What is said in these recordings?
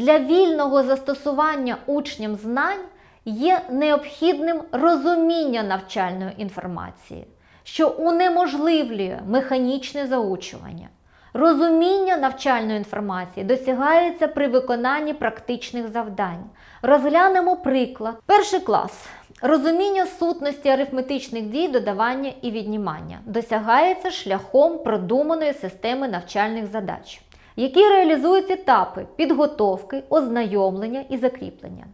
Для вільного застосування учням знань є необхідним розуміння навчальної інформації, що унеможливлює механічне заучування. Розуміння навчальної інформації досягається при виконанні практичних завдань. Розглянемо приклад. Перший клас. Розуміння сутності арифметичних дій, додавання і віднімання досягається шляхом продуманої системи навчальних задач, які реалізують етапи підготовки, ознайомлення і закріплення.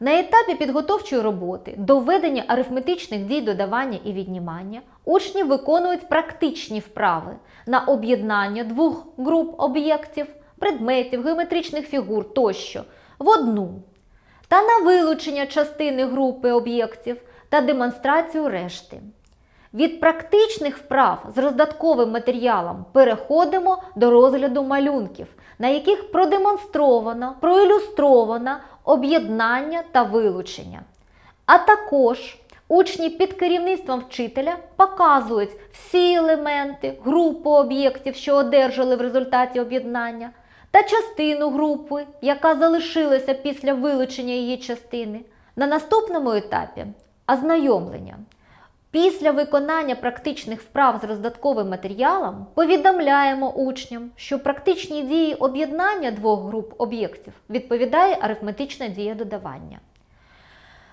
На етапі підготовчої роботи до введення арифметичних дій додавання і віднімання учні виконують практичні вправи на об'єднання двох груп об'єктів, предметів, геометричних фігур тощо в одну та на вилучення частини групи об'єктів та демонстрацію решти. Від практичних вправ з роздатковим матеріалом переходимо до розгляду малюнків, на яких продемонстровано, проілюстровано об'єднання та вилучення. А також учні під керівництвом вчителя показують всі елементи, групу об'єктів, що одержали в результаті об'єднання, та частину групи, яка залишилася після вилучення її частини. На наступному етапі ознайомлення. Після виконання практичних вправ з роздатковим матеріалом повідомляємо учням, що практичні дії об'єднання двох груп об'єктів відповідає арифметична дія додавання.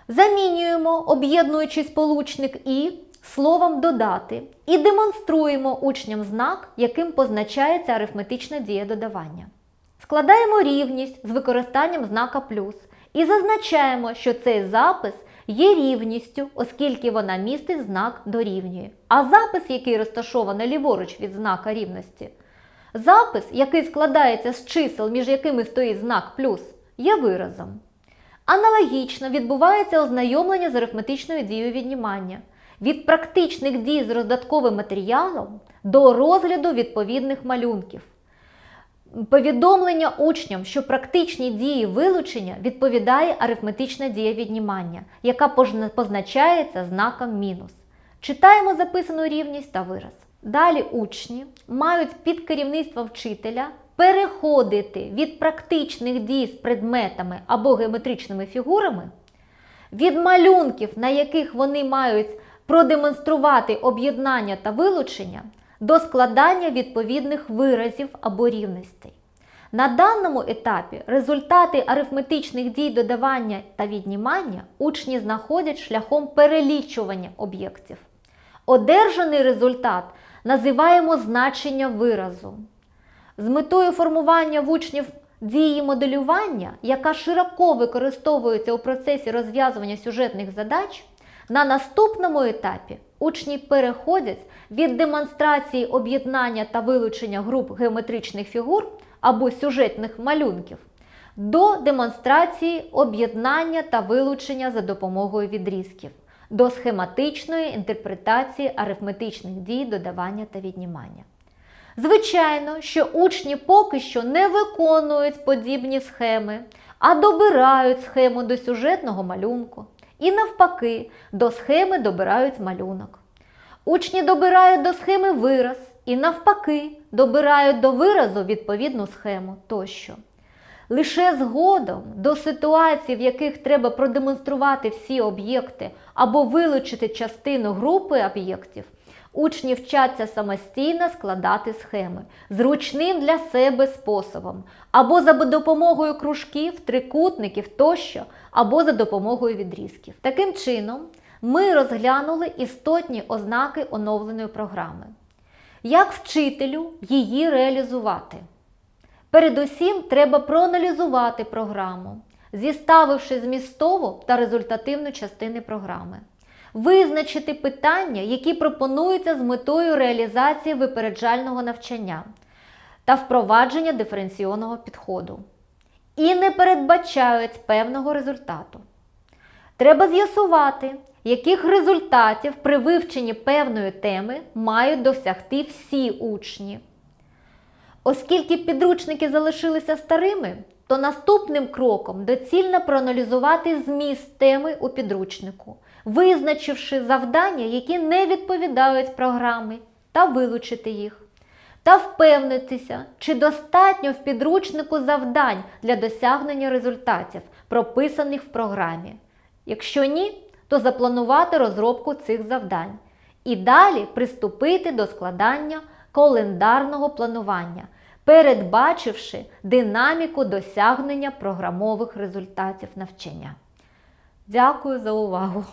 Замінюємо об'єднуючий сполучник і словом додати і демонструємо учням знак, яким позначається арифметична дія додавання. Складаємо рівність з використанням знака плюс і зазначаємо, що цей запис є рівністю, оскільки вона містить знак дорівнює. А запис, який розташований ліворуч від знака рівності, запис, який складається з чисел, між якими стоїть знак плюс, є виразом. Аналогічно відбувається ознайомлення з арифметичною дією віднімання від практичних дій з роздатковим матеріалом до розгляду відповідних малюнків. Повідомлення учням, що практичні дії вилучення відповідає арифметична дія віднімання, яка позначається знаком мінус. Читаємо записану рівність та вираз. Далі учні мають під керівництвом вчителя переходити від практичних дій з предметами або геометричними фігурами, від малюнків, на яких вони мають продемонструвати об'єднання та вилучення, до складання відповідних виразів або рівностей. На даному етапі результати арифметичних дій додавання та віднімання учні знаходять шляхом перелічування об'єктів. Одержаний результат називаємо значення виразу. З метою формування в учнів дії моделювання, яка широко використовується у процесі розв'язування сюжетних задач, на наступному етапі учні переходять від демонстрації об'єднання та вилучення груп геометричних фігур або сюжетних малюнків до демонстрації об'єднання та вилучення за допомогою відрізків, до схематичної інтерпретації арифметичних дій додавання та віднімання. Звичайно, що учні поки що не виконують подібні схеми, а добирають схему до сюжетного малюнку. І навпаки, до схеми добирають малюнок. Учні добирають до схеми вираз і навпаки добирають до виразу відповідну схему тощо. Лише згодом до ситуацій, в яких треба продемонструвати всі об'єкти або вилучити частину групи об'єктів, учні вчаться самостійно складати схеми зручним для себе способом, або за допомогою кружків, трикутників тощо, або за допомогою відрізків. Таким чином, ми розглянули істотні ознаки оновленої програми. Як вчителю її реалізувати? Передусім, треба проаналізувати програму, зіставивши змістову та результативну частини програми, визначити питання, які пропонуються з метою реалізації випереджального навчання та впровадження диференційного підходу, і не передбачають певного результату. Треба з'ясувати, яких результатів при вивченні певної теми мають досягти всі учні. Оскільки підручники залишилися старими, то наступним кроком доцільно проаналізувати зміст теми у підручнику, визначивши завдання, які не відповідають програмі, та вилучити їх. та впевнитися, чи достатньо в підручнику завдань для досягнення результатів, прописаних в програмі. Якщо ні, то запланувати розробку цих завдань і далі приступити до складання календарного планування, передбачивши динаміку досягнення програмових результатів навчання. Дякую за увагу!